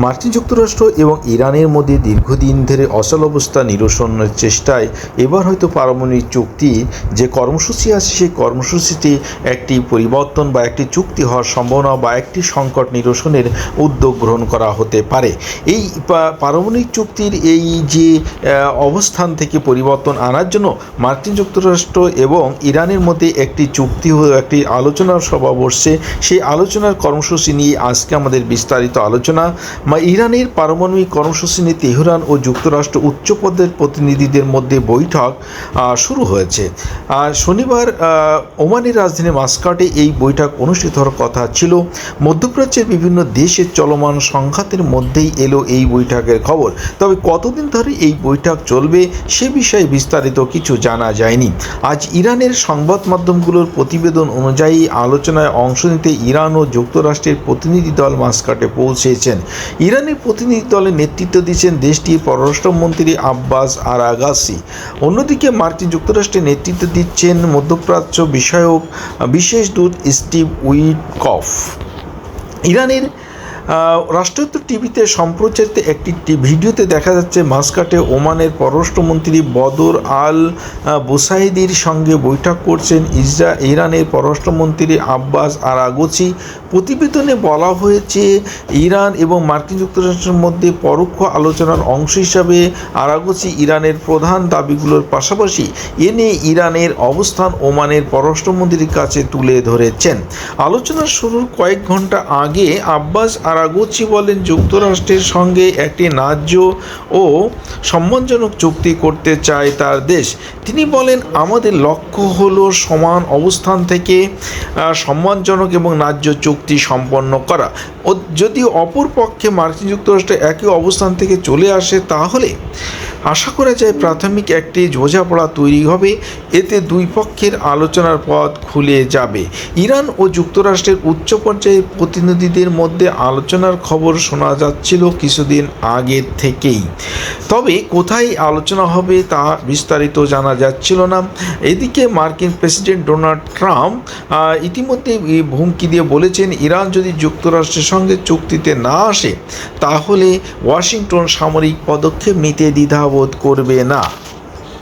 মার্কিন যুক্তরাষ্ট্র এবং ইরানের মধ্যে দীর্ঘদিন ধরে অচল অবস্থা নিরসনের চেষ্টায় এবার হয়তো পারমাণবিক চুক্তি, যে কর্মসূচি আছে সেই কর্মসূচিতে একটি পরিবর্তন বা একটি চুক্তি হওয়ার সম্ভাবনা বা একটি সংকট নিরসনের উদ্যোগ গ্রহণ করা হতে পারে। এই পারমাণবিক চুক্তির এই যে অবস্থান থেকে পরিবর্তন আনার জন্য মার্কিন যুক্তরাষ্ট্র এবং ইরানের মধ্যে একটি চুক্তি একটি আলোচনার সভা বসছে। সেই আলোচনার কর্মসূচি নিয়ে আজকে আমাদের বিস্তারিত আলোচনা। ইরানের পারমাণবিক কর্মসূচি নিয়ে তেহরান ও যুক্তরাষ্ট্র উচ্চ পদের প্রতিনিধিদের মধ্যে বৈঠক শুরু হয়েছে। আর শনিবার ওমানের রাজধানী মাস্কাটে এই বৈঠক অনুষ্ঠিত হওয়ার কথা ছিল। মধ্যপ্রাচ্যের বিভিন্ন দেশের চলমান সংঘাতের মধ্যেই এলো এই বৈঠকের খবর। তবে কতদিন ধরে এই বৈঠক চলবে সে বিষয়ে বিস্তারিত কিছু জানা যায়নি। আজ ইরানের সংবাদ মাধ্যমগুলোর প্রতিবেদন অনুযায়ী আলোচনায় অংশ নিতে ইরান ও যুক্তরাষ্ট্রের প্রতিনিধি দল মাস্কাটে পৌঁছেছেন। ইরানের প্রতিনিধি দলের নেতৃত্ব দিচ্ছেন দেশটির পররাষ্ট্রমন্ত্রী আব্বাস আর আগাসি অন্যদিকে মার্কিন যুক্তরাষ্ট্রের নেতৃত্ব দিচ্ছেন মধ্যপ্রাচ্য বিষয়ক বিশেষ দূত স্টিভ উইটকফ। ইরানের আহ, রাষ্ট্রায়ত্ত টিভিতে সম্প্রচারিত একটি ভিডিওতে দেখা যাচ্ছে মাসকাটে ওমানের পররাষ্ট্রমন্ত্রী বদর আল বুসাইদির সঙ্গে বৈঠক করছেন ইসরা ইরানের পররাষ্ট্রমন্ত্রী আব্বাস আরাগোচি। প্রতিবেদনে বলা হয়েছে ইরান এবং মার্কিন যুক্তরাষ্ট্রের মধ্যে পরোক্ষ আলোচনার অংশ হিসাবে আরাগোচি ইরানের প্রধান দাবিগুলোর পাশাপাশি এ নিয়ে ইরানের অবস্থান ওমানের পররাষ্ট্রমন্ত্রীর কাছে তুলে ধরেছেন। আলোচনার শুরুর কয়েক ঘণ্টা আগে আব্বাস আরাগোচি বলেন যুক্তরাষ্ট্রের সঙ্গে একটি ন্যায্য ও সম্মানজনক চুক্তি করতে চায় তার দেশ। তিনি বলেন, আমাদের লক্ষ্য হল সমান অবস্থান থেকে সম্মানজনক এবং ন্যায্য চুক্তি সম্পন্ন করা। ও যদি অপর পক্ষে মার্কিন যুক্তরাষ্ট্র একই অবস্থান থেকে চলে আসে, তাহলে আশা করা যায় প্রাথমিক একটি বোঝাপড়া তৈরি হবে। এতে দুই পক্ষের আলোচনার পথ খুলে যাবে। ইরান ও যুক্তরাষ্ট্রের উচ্চ পর্যায়ের প্রতিনিধিদের মধ্যে আলোচনার খবর শোনা যাচ্ছিল কিছুদিন আগে থেকেই। তবে কোথায় আলোচনা হবে তা বিস্তারিত জানা যাচ্ছিল না। এদিকে মার্কিন প্রেসিডেন্ট ডোনাল্ড ট্রাম্প ইতিমধ্যে হুমকি দিয়ে বলেছেন, ইরান যদি যুক্তরাষ্ট্রের সঙ্গে চুক্তিতে না আসে, তাহলে ওয়াশিংটন সামরিক পদক্ষেপ নিতে দ্বিধাবোধ করবে না।